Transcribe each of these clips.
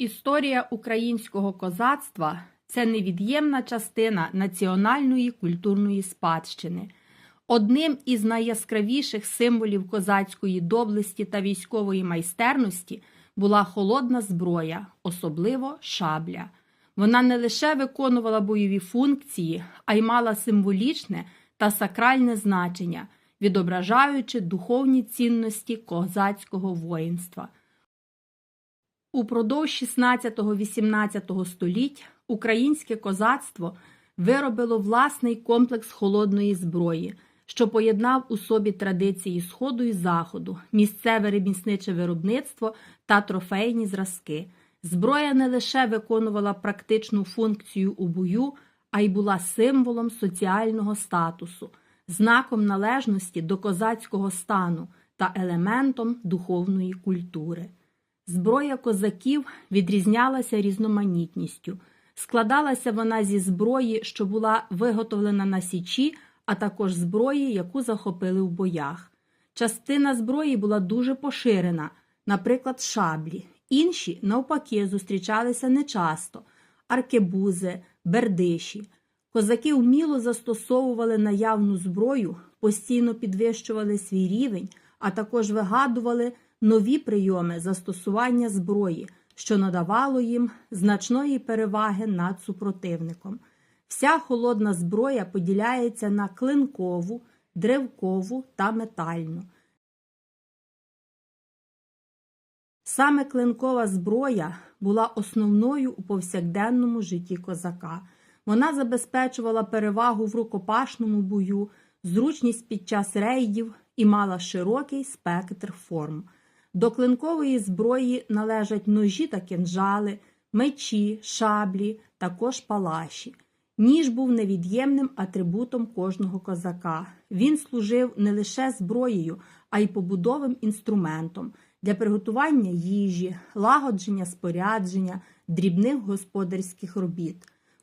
Історія українського козацтва це невід'ємна частина національної культурної спадщини. Одним із найяскравіших символів козацької доблесті та військової майстерності була холодна зброя, особливо шабля. Вона не лише виконувала бойові функції, а й мала символічне та сакральне значення, відображаючи духовні цінності козацького воїнства. Упродовж 16-18 століть українське козацтво виробило власний комплекс холодної зброї, що поєднав у собі традиції Сходу і Заходу, місцеве ремісниче виробництво та трофейні зразки. Зброя не лише виконувала практичну функцію у бою, а й була символом соціального статусу, знаком належності до козацького стану та елементом духовної культури. Зброя козаків відрізнялася різноманітністю. Складалася вона зі зброї, що була виготовлена на січі, а також зброї, яку захопили в боях. Частина зброї була дуже поширена, наприклад, шаблі. Інші, навпаки, зустрічалися нечасто аркебузи, бердиші. Козаки вміло застосовували наявну зброю, постійно підвищували свій рівень, а також вигадували нові прийоми застосування зброї, що надавало їм значної переваги над супротивником. Вся холодна зброя поділяється на клинкову, древкову та метальну. Саме клинкова зброя була основною у повсякденному житті козака. Вона забезпечувала перевагу в рукопашному бою, зручність під час рейдів і мала широкий спектр форм. До клинкової зброї належать ножі та кинжали, мечі, шаблі, також палаші. Ніж був невід'ємним атрибутом кожного козака. Він служив не лише зброєю, а й побудовим інструментом для приготування їжі, лагодження спорядження, дрібних господарських робіт.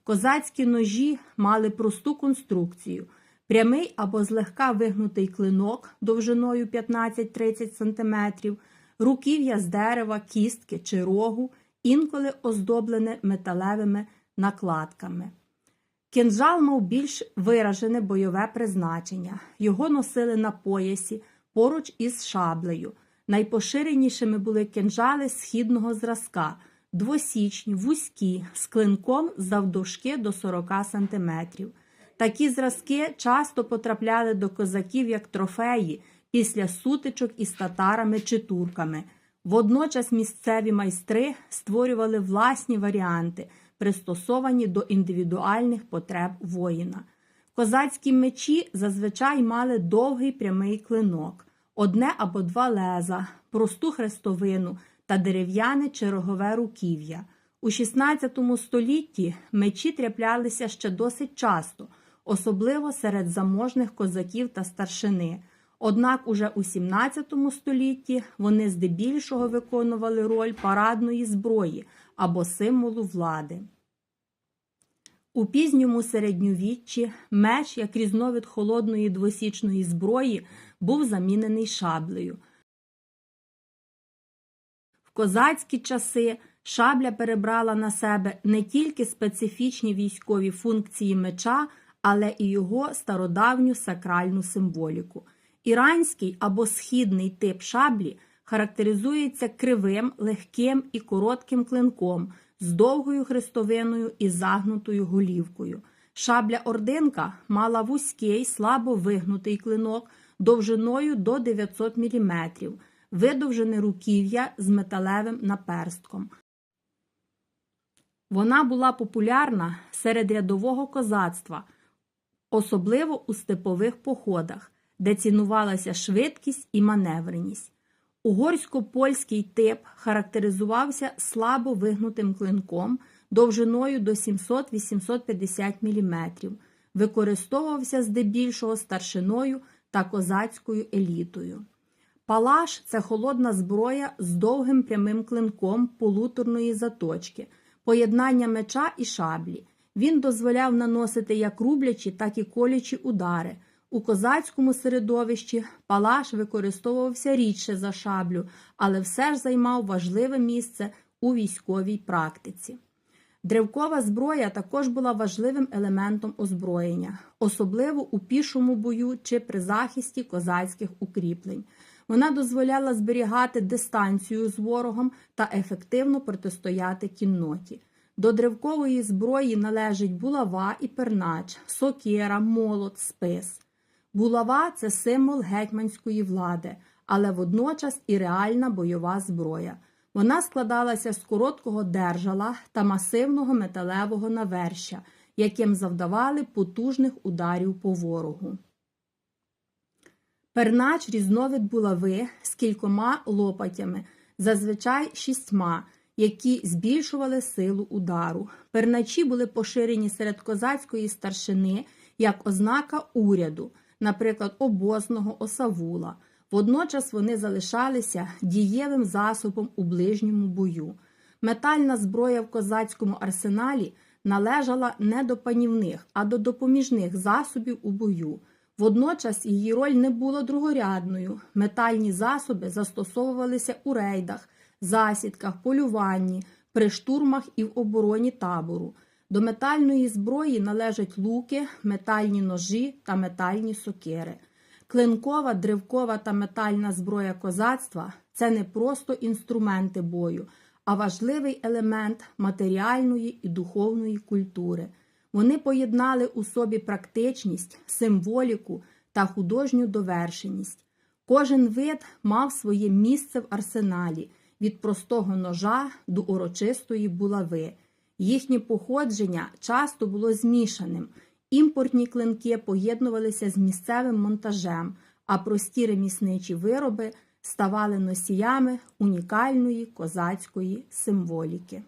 Козацькі ножі мали просту конструкцію, прямий або злегка вигнутий клинок довжиною 15-30 см, руків'я з дерева, кістки чи рогу, інколи оздоблене металевими накладками. Кинжал мав більш виражене бойове призначення. Його носили на поясі поруч із шаблею. Найпоширенішими були кинжали східного зразка, двосічні, вузькі, з клинком завдовжки до 40 см. Такі зразки часто потрапляли до козаків як трофеї після сутичок із татарами чи турками. Водночас місцеві майстри створювали власні варіанти, пристосовані до індивідуальних потреб воїна. Козацькі мечі зазвичай мали довгий прямий клинок, одне або два леза, просту хрестовину та дерев'яне чи рогове руків'я. У XVI столітті мечі тряплялися ще досить часто, особливо серед заможних козаків та старшини. Однак уже у XVII столітті вони здебільшого виконували роль парадної зброї або символу влади. У пізньому середньовіччі меч, як різновид холодної двосічної зброї, був замінений шаблею. В козацькі часи шабля перебрала на себе не тільки специфічні військові функції меча, але і його стародавню сакральну символіку. Іранський або східний тип шаблі характеризується кривим, легким і коротким клинком з довгою хрестовиною і загнутою голівкою. Шабля ординка мала вузький, слабо вигнутий клинок довжиною до 900 мм, видовжене руків'я з металевим наперстком. Вона була популярна серед рядового козацтва, особливо у степових походах, де цінувалася швидкість і маневреність. Угорсько-польський тип характеризувався слабо вигнутим клинком довжиною до 700-850 мм, використовувався здебільшого старшиною та козацькою елітою. Палаш це холодна зброя з довгим прямим клинком полуторної заточки, поєднання меча і шаблі. Він дозволяв наносити як рублячі, так і колючі удари. У козацькому середовищі палаш використовувався рідше за шаблю, але все ж займав важливе місце у військовій практиці. Древкова зброя також була важливим елементом озброєння, особливо у пішому бою чи при захисті козацьких укріплень. Вона дозволяла зберігати дистанцію з ворогом та ефективно протистояти кінноті. До древкової зброї належить булава і пернач, сокира, молот, спис. Булава це символ гетьманської влади, але водночас і реальна бойова зброя. Вона складалася з короткого держала та масивного металевого навершя, яким завдавали потужних ударів по ворогу. Пернач різновид булави з кількома лопатями, зазвичай шістьма, які збільшували силу удару. Перначі були поширені серед козацької старшини як ознака уряду, наприклад, обозного осавула. Водночас вони залишалися дієвим засобом у ближньому бою. Метальна зброя в козацькому арсеналі належала не до панівних, а до допоміжних засобів у бою. Водночас її роль не була другорядною. Метальні засоби застосовувалися у рейдах, засідках, полюванні, при штурмах і в обороні табору. До метальної зброї належать луки, метальні ножі та метальні сокири. Клинкова, древкова та метальна зброя козацтва це не просто інструменти бою, а важливий елемент матеріальної і духовної культури. Вони поєднали у собі практичність, символіку та художню довершеність. Кожен вид мав своє місце в арсеналі від простого ножа до урочистої булави. Їхнє походження часто було змішаним. Імпортні клинки поєднувалися з місцевим монтажем, а прості ремісничі вироби ставали носіями унікальної козацької символіки.